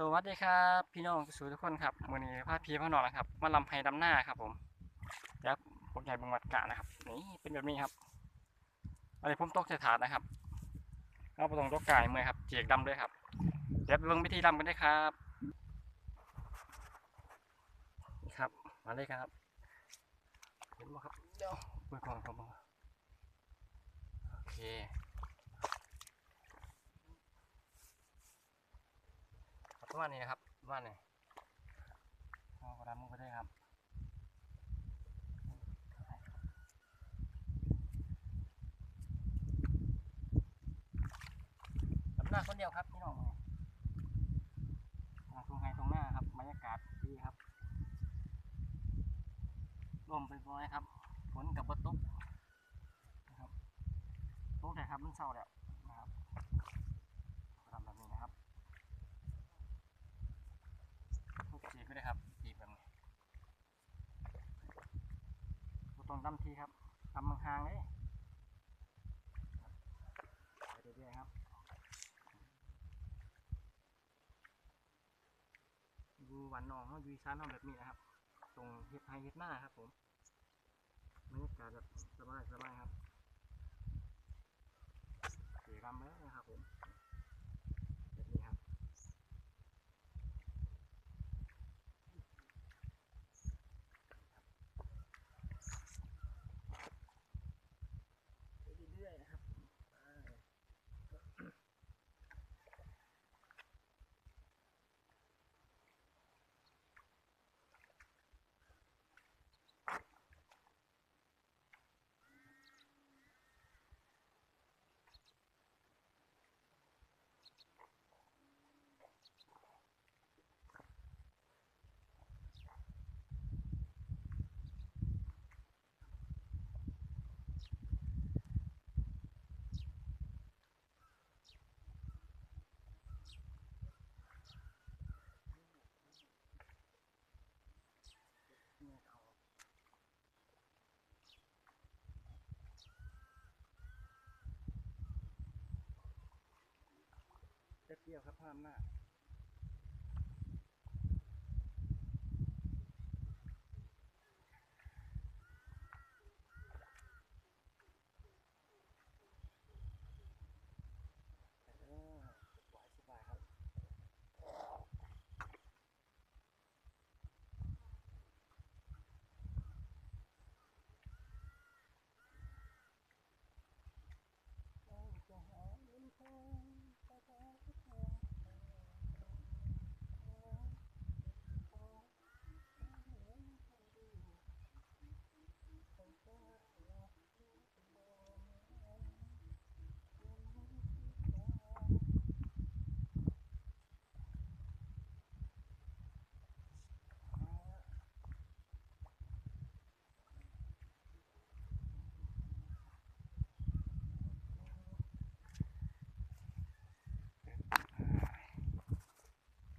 สวัสดีครับพี่น้องสู่ทุกคนครับมือนี้พาพี่พ่อนองนะครับมาลำไห้ดำหน้าครับผมเดี๋ยวผมใหญ่บึงวัดกะนะครับนี่เป็นแบบนี้ครับอันนี้ผมตกใส่ถาดนะครับเอาไปตรงตกกายมือครับเจียกดำด้วยครับ เดี๋ยวไปเบิ่งวิธีดำกันได้ครับนี่ครับมาเลยครับเห็นไหมครับเดี๋ยวเปิดกล่องผมโอเค ครับ ประมาณนี้นะครับประมาณนี้เอากระดามุกไปได้ครับลำหน้าคนเดียวครับพี่น้องทางตรงไฮตรงหน้าครับบรรยากาศดีครับลมเป็นร้อยครับฝนกับบตุกนะครับตกแต่ครับมันเศร้าแล้วนะครับทำแบบนี้นะครับ ทุกจีบไม่ได้ครับจีบแบบนี้บ่ต้อง ดำทีครับดำห่างๆเลยไปเรื่อยๆครับดูหวานนองเขาดูช้านเขาแบบนี้นะครับ ตรงเฮ็ดไฮเฮ็ดหน้าครับผมบรรยากาศแบบสบายสบายครับเสียกรรมเลยนะครับผมแบบนี้ครับ ไปเรื่อยๆนะครับไปเนี่ยเอา แป๊บเดียวครับภาพหน้าจเออสบายสบายครับ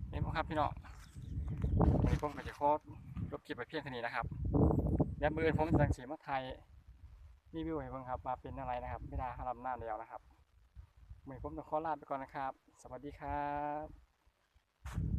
เห็นไหม ครับพี่น้องวันนี้ผมก็จะโคตรลบคลิปไปเพียงเท่านี้นะครับเดี๋ยวมืออื่นผมจังสีมาไทยรีวิวให้เบิ่งครับมาเป็นอะไรนะครับ ไม่ได้ห้าลำหน้าเดียวนะครับมือนผมต้องขอลาไปก่อนนะครับ สวัสดีครับ